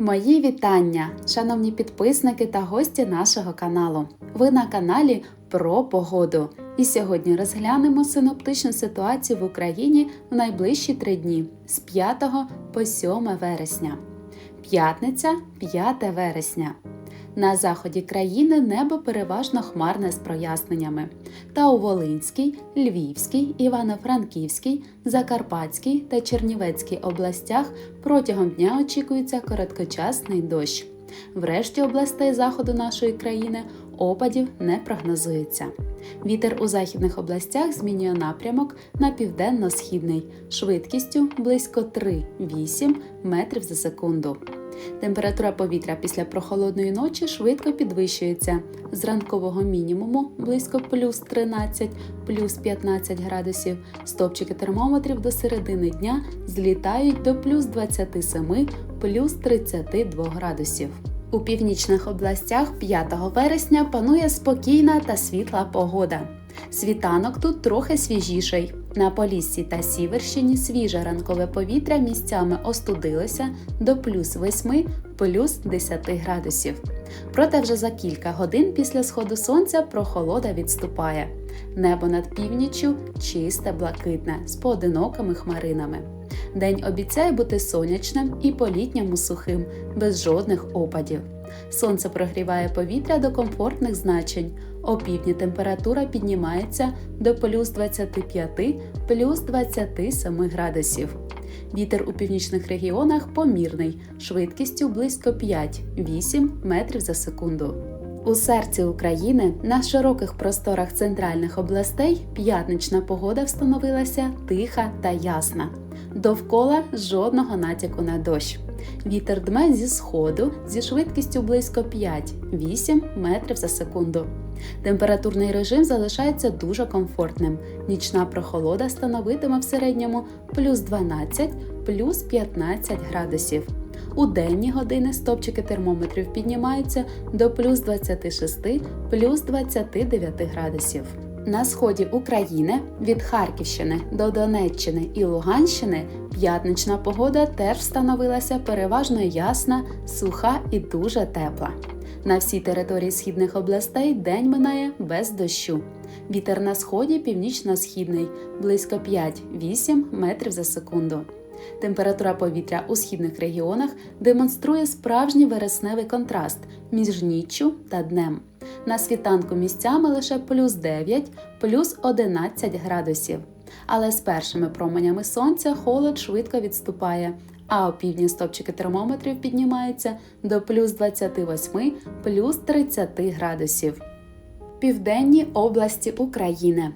Мої вітання, шановні підписники та гості нашого каналу. Ви на каналі про погоду. І сьогодні розглянемо синоптичну ситуацію в Україні в найближчі три дні з 5 по 7 вересня. П'ятниця 5 вересня. На заході країни небо переважно хмарне з проясненнями. Та у Волинській, Львівській, Івано-Франківській, Закарпатській та Чернівецькій областях протягом дня очікується короткочасний дощ. Врешті областей заходу нашої країни опадів не прогнозується. Вітер у західних областях змінює напрямок на південно-східний швидкістю близько 3-8 метрів за секунду. Температура повітря після прохолодної ночі швидко підвищується з ранкового мінімуму близько плюс 13, плюс 15 градусів. Стопчики термометрів до середини дня злітають до плюс 27, плюс 32 градусів. У північних областях 5 вересня панує спокійна та світла погода. Світанок тут трохи свіжіший. На Поліссі та Сіверщині свіже ранкове повітря місцями остудилося до плюс 8, плюс 10 градусів. Проте вже за кілька годин після сходу сонця прохолода відступає. Небо над північчю чисте, блакитне, з поодинокими хмаринами. День обіцяє бути сонячним і по-літньому сухим, без жодних опадів. Сонце прогріває повітря до комфортних значень. Опівдні температура піднімається до плюс 25 плюс 27 градусів. Вітер у північних регіонах помірний, швидкістю близько 5-8 метрів за секунду. У серці України на широких просторах центральних областей п'ятнична погода встановилася тиха та ясна. Довкола жодного натяку на дощ. Вітер дме зі сходу зі швидкістю близько 5-8 метрів за секунду. Температурний режим залишається дуже комфортним. Нічна прохолода становитиме в середньому плюс 12 плюс 15 градусів. У денні години стопчики термометрів піднімаються до плюс 26 плюс 29 градусів. На сході України від Харківщини до Донеччини і Луганщини п'ятнична погода теж встановилася переважно ясна, суха і дуже тепла. На всій території східних областей день минає без дощу. Вітер на сході північно-східний близько 5-8 метрів за секунду. Температура повітря у східних регіонах демонструє справжній вересневий контраст між ніччю та днем. На світанку місцями лише плюс 9, плюс 11 градусів. Але з першими променями сонця холод швидко відступає, а опівдні стопчики термометрів піднімаються до плюс 28, плюс 30 градусів. Південні області України.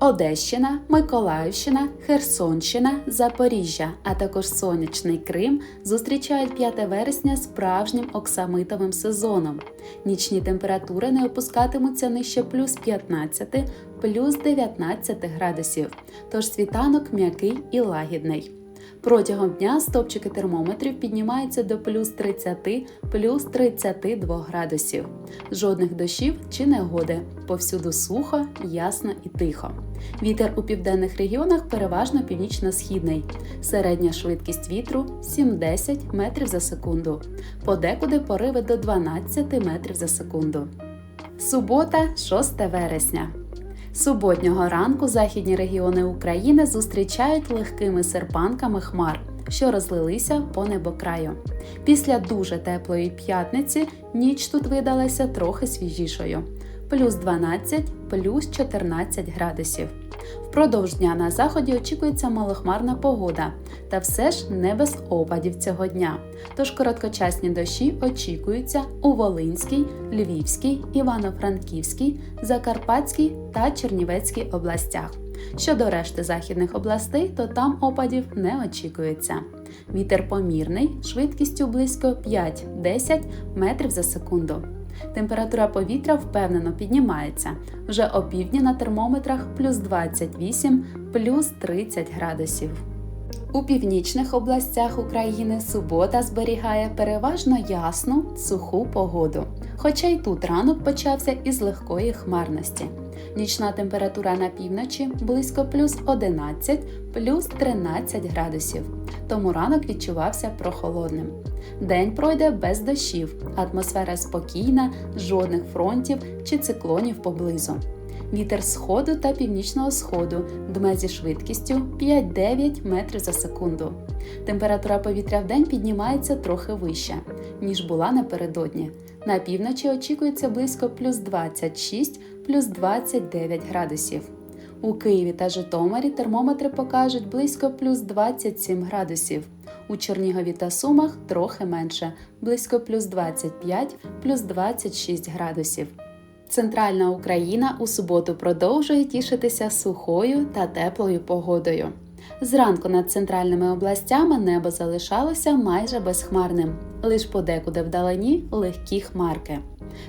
Одещина, Миколаївщина, Херсонщина, Запоріжжя, а також сонячний Крим зустрічають 5 вересня справжнім оксамитовим сезоном. Нічні температури не опускатимуться нижче плюс 15, плюс 19 градусів, тож світанок м'який і лагідний. Протягом дня стопчики термометрів піднімаються до плюс 30, плюс 32 градусів. Жодних дощів чи негоди. Повсюду сухо, ясно і тихо. Вітер у південних регіонах переважно північно-східний. Середня швидкість вітру 7-10 метрів за секунду. Подекуди пориви до 12 метрів за секунду. Субота, 6 вересня. Суботнього ранку західні регіони України зустрічають легкими серпанками хмар, що розлилися по небокраю. Після дуже теплої п'ятниці ніч тут видалася трохи свіжішою плюс 12, плюс 14 градусів. Впродовж дня на заході очікується малохмарна погода, та все ж не без опадів цього дня. Тож короткочасні дощі очікуються у Волинській, Львівській, Івано-Франківській, Закарпатській та Чернівецькій областях. Щодо решти західних областей, то там опадів не очікується. Вітер помірний, швидкістю близько 5-10 метрів за секунду. Температура повітря впевнено піднімається. Вже опівдні на термометрах плюс 28, плюс 30 градусів. У північних областях України субота зберігає переважно ясну, суху погоду. Хоча й тут ранок почався із легкої хмарності. Нічна температура на півночі близько плюс 11, плюс 13 градусів. Тому ранок відчувався прохолодним. День пройде без дощів, атмосфера спокійна, жодних фронтів чи циклонів поблизу. Вітер сходу та північного сходу дме зі швидкістю 5-9 метрів за секунду. Температура повітря в день піднімається трохи вище, ніж була напередодні. На півночі очікується близько плюс 26, плюс 29 градусів. У Києві та Житомирі термометри покажуть близько плюс 27 градусів. У Чернігові та Сумах трохи менше близько плюс 25, плюс 26 градусів. Центральна Україна у суботу продовжує тішитися сухою та теплою погодою. Зранку над центральними областями небо залишалося майже безхмарним, лиш подекуди вдалині легкі хмарки.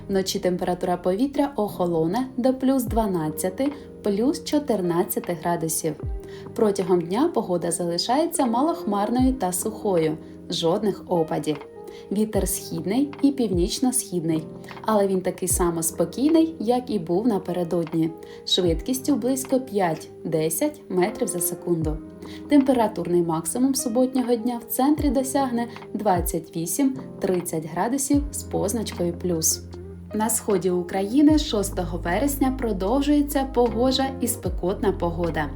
Вночі температура повітря охолоне до плюс 12, плюс 14 градусів. Протягом дня погода залишається малохмарною та сухою, жодних опадів. Вітер східний і північно-східний, але він такий само спокійний, як і був напередодні, швидкістю близько 5-10 метрів за секунду. Температурний максимум суботнього дня в центрі досягне 28-30 градусів з позначкою плюс. На сході України 6 вересня продовжується погожа і спекотна погода.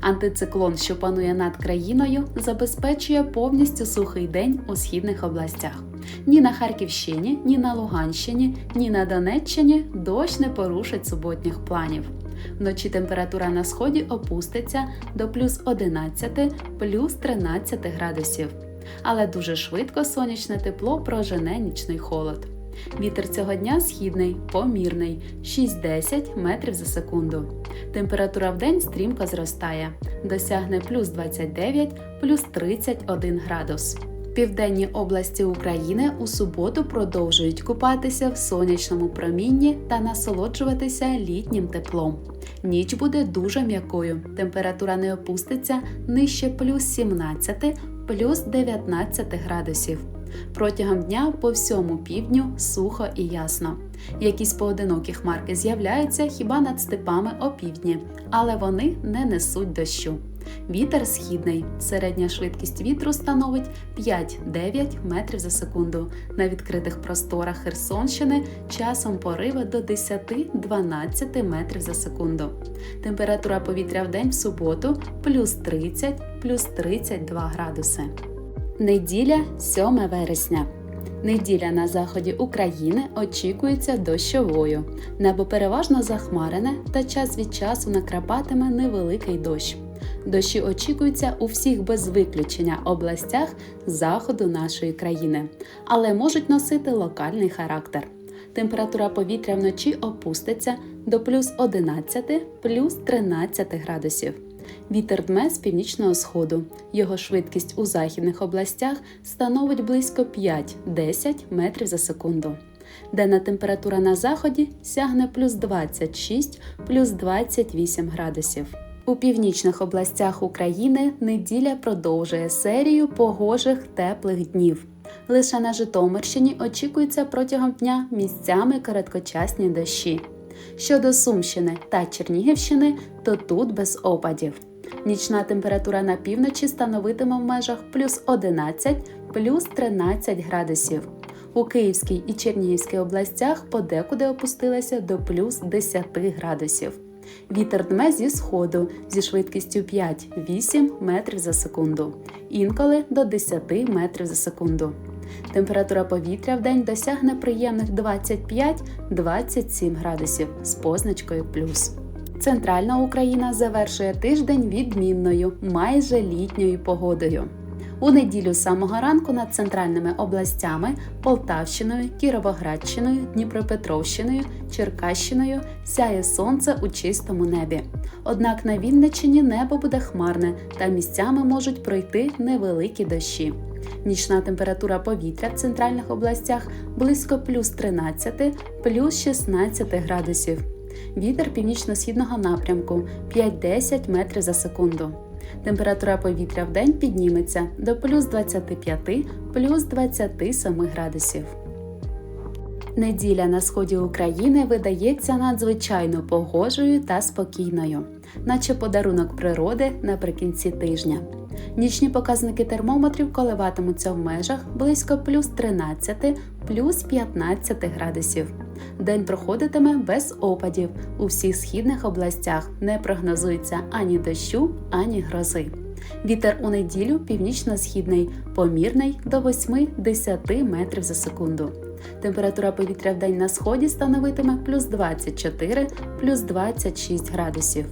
Антициклон, що панує над країною, забезпечує повністю сухий день у східних областях. Ні на Харківщині, ні на Луганщині, ні на Донеччині дощ не порушить суботніх планів. Вночі температура на сході опуститься до плюс 11, плюс 13 градусів. Але дуже швидко сонячне тепло прожене нічний холод. Вітер цього дня східний, помірний 6-10 метрів за секунду. Температура в день стрімко зростає, досягне плюс 29, плюс 31 градус. Південні області України у суботу продовжують купатися в сонячному промінні та насолоджуватися літнім теплом. Ніч буде дуже м'якою. Температура не опуститься нижче плюс 17, плюс 19 градусів. Протягом дня по всьому півдню сухо і ясно. Якісь поодинокі хмарки з'являються хіба над степами опівдні, але вони не несуть дощу. Вітер східний. Середня швидкість вітру становить 5-9 метрів за секунду. На відкритих просторах Херсонщини часом пориви до 10-12 метрів за секунду. Температура повітря в день в суботу плюс 30, плюс 32 градуси. Неділя 7 вересня. Неділя на заході України очікується дощовою. Небо переважно захмарене та час від часу накрапатиме невеликий дощ. Дощі очікуються у всіх без виключення областях заходу нашої країни, але можуть носити локальний характер. Температура повітря вночі опуститься до плюс 11 плюс 13 градусів. Вітер дме з північного сходу. Його швидкість у західних областях становить близько 5-10 метрів за секунду. Денна температура на заході сягне плюс 26 плюс 28 градусів. У північних областях України неділя продовжує серію погожих теплих днів. Лише на Житомирщині очікується протягом дня місцями короткочасні дощі. Щодо Сумщини та Чернігівщини, то тут без опадів. Нічна температура на півночі становитиме в межах плюс 11, плюс 13 градусів. У Київській і Чернігівській областях подекуди опустилася до плюс 10 градусів. Вітер дме зі сходу зі швидкістю 5-8 метрів за секунду, інколи до 10 метрів за секунду. Температура повітря в день досягне приємних 25-27 градусів з позначкою плюс. Центральна Україна завершує тиждень відмінною, майже літньою погодою. У неділю з самого ранку над центральними областями Полтавщиною, Кіровоградщиною, Дніпропетровщиною, Черкащиною сяє сонце у чистому небі. Однак на Вінниччині небо буде хмарне та місцями можуть пройти невеликі дощі. Нічна температура повітря в центральних областях близько плюс 13, плюс 16 градусів. Вітер північно-східного напрямку 5-10 метрів за секунду. Температура повітря в день підніметься до плюс 25 плюс 27 градусів. Неділя на сході України видається надзвичайно погожою та спокійною, наче подарунок природи наприкінці тижня. Нічні показники термометрів коливатимуться в межах близько плюс 13, плюс 15 градусів. День проходитиме без опадів. У всіх східних областях не прогнозується ані дощу, ані грози. Вітер у неділю північно-східний, помірний до 8-10 метрів за секунду. Температура повітря в день на сході становитиме плюс 24, плюс 26 градусів.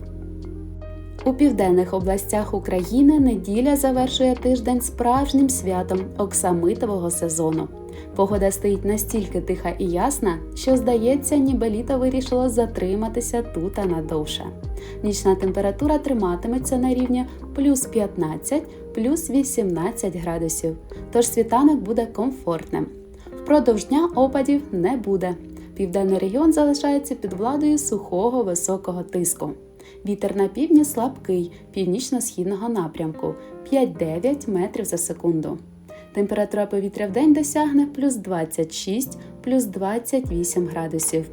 У південних областях України неділя завершує тиждень справжнім святом оксамитового сезону. Погода стоїть настільки тиха і ясна, що здається, ніби літо вирішило затриматися тут а надовше. Нічна температура триматиметься на рівні плюс 15, плюс 18 градусів, тож світанок буде комфортним. Впродовж дня опадів не буде. Південний регіон залишається під владою сухого високого тиску. Вітер на півдні слабкий, північно-східного напрямку 5-9 метрів за секунду. Температура повітря в день досягне плюс 26, плюс 28 градусів.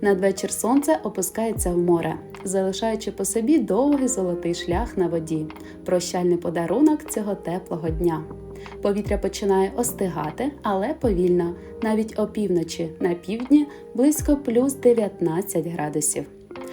Надвечір сонце опускається в море, залишаючи по собі довгий золотий шлях на воді, прощальний подарунок цього теплого дня. Повітря починає остигати, але повільно, навіть опівночі на півдні близько плюс 19 градусів.